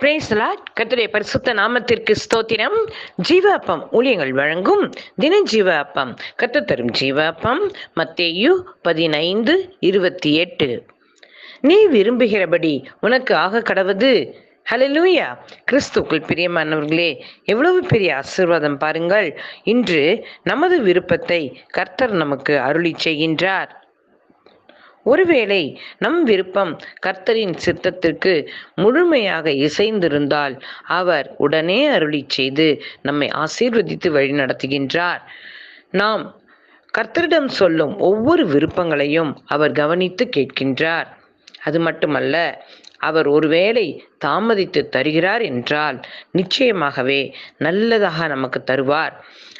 பிரேசலாட் கத்துடைய பரிசுத்த நாமத்திற்கு ஸ்தோத்திரம். ஜீவ அப்பம் ஊழியங்கள் வழங்கும் தின ஜீவ அப்பம் கத்து தரும் ஜீவ அப்பம் மத்தேயு பதினைந்து இருபத்தி எட்டு. நீ விரும்புகிறபடி உனக்கு ஆக கடவது. ஹலலூயா கிறிஸ்துக்குள் பிரியமானவர்களே எவ்வளவு பெரிய ஆசீர்வாதம் பாருங்கள். இன்று நமது விருப்பத்தை கர்த்தர் நமக்கு அருளி செய்கின்றார். ஒருவேளை நம் விருப்பம் கர்த்தரின் சித்தத்திற்கு முழுமையாக இசைந்திருந்தால் அவர் உடனே அருளி செய்து நம்மை ஆசீர்வதித்து வழிநடத்துகின்றார் நாம் கர்த்தரிடம் சொல்லும் ஒவ்வொரு விருப்பங்களையும் அவர் கவனித்து கேட்கின்றார். அது மட்டுமல்ல அவர் ஒருவேளை தாமதித்து தருகிறார் என்றால் நிச்சயமாகவே நல்லதாக நமக்கு தருவார்.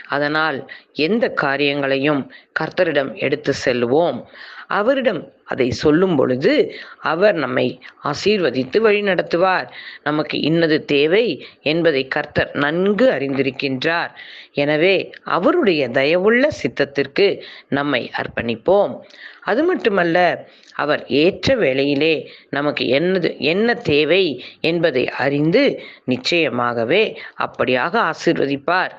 அதனால் எந்த காரியங்களையும் கர்த்தரிடம் எடுத்து செல்வோம். அவரிடம் அதை சொல்லும் பொழுது அவர் நம்மை ஆசீர்வதித்து வழிநடத்துவார் நமக்கு இன்னது தேவை என்பதை கர்த்தர் நன்கு அறிந்திருக்கின்றார். எனவே அவருடைய தயவுள்ள சித்தத்திற்கு நம்மை அர்ப்பணிப்போம். அது மட்டுமல்ல அவர் ஏற்ற வேளையிலே நமக்கு என்னது என்ன தேவை என்பதை அறிந்து நிச்சயமாகவே அப்படியாக ஆசீர்வதிப்பார்.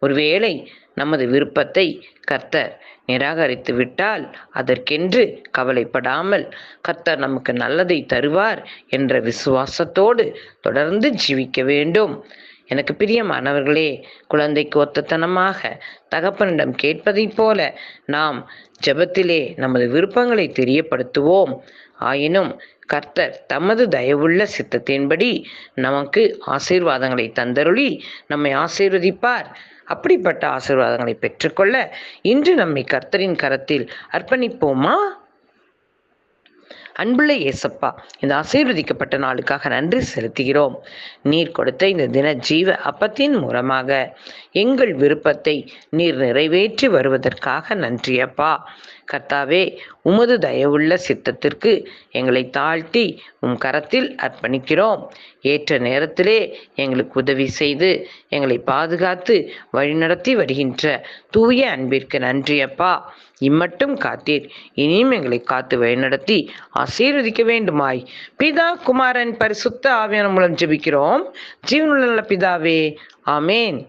ஒருவேளை நமது விருப்பத்தை கர்த்தர் நிராகரித்து விட்டால் அதற்கென்று கவலைப்படாமல் கர்த்தர் நமக்கு நல்லதை தருவார் என்ற விசுவாசத்தோடு தொடர்ந்து ஜீவிக்க வேண்டும். எனக்கு பிரியமானவர்களே குழந்தைக்கு ஒத்தத்தனமாக தகப்பனிடம் கேட்பதைப் போல நாம் ஜெபத்திலே நமது விருப்பங்களை தெரியப்படுத்துவோம். ஆயினும் கர்த்தர் தமது தயவுள்ள சித்தத்தின்படி நமக்கு ஆசீர்வாதங்களை தந்தருளி நம்மை ஆசீர்வதிப்பார். அப்படிப்பட்ட ஆசீர்வாதங்களை பெற்றுக்கொள்ள இன்று நம்மை கர்த்தரின் கரத்தில் அர்ப்பணிப்போமா? அன்புள்ள இயேசப்பா இந்த ஆசீர்வதிக்கப்பட்ட நாளுக்காக நன்றி செலுத்துகிறோம். நீர் கொடுத்த இந்த தின ஜீவ அப்பத்தின் மூலமாக எங்கள் விருப்பத்தை நீர் நிறைவேற்றி வருவதற்காக நன்றியப்பா. கர்த்தாவே உமது தயவுள்ள சித்தத்திற்கு எங்களை தாழ்த்தி உம் கரத்தில் அர்ப்பணிக்கிறோம். ஏற்ற நேரத்திலே எங்களுக்கு உதவி செய்து எங்களை பாதுகாத்து வழிநடத்தி வருகின்ற தூய அன்பிற்கு நன்றியப்பா இம்மட்டும் காத்தீர். இனியும் எங்களை காத்து வழிநடத்தி ஆசீர்வதிக்க வேண்டுமாய். பிதா குமாரன் பரிசுத்த ஆவியான மூலம் ஜெபிக்கிறோம். ஜீவனுள்ள பிதாவே ஆமேன்.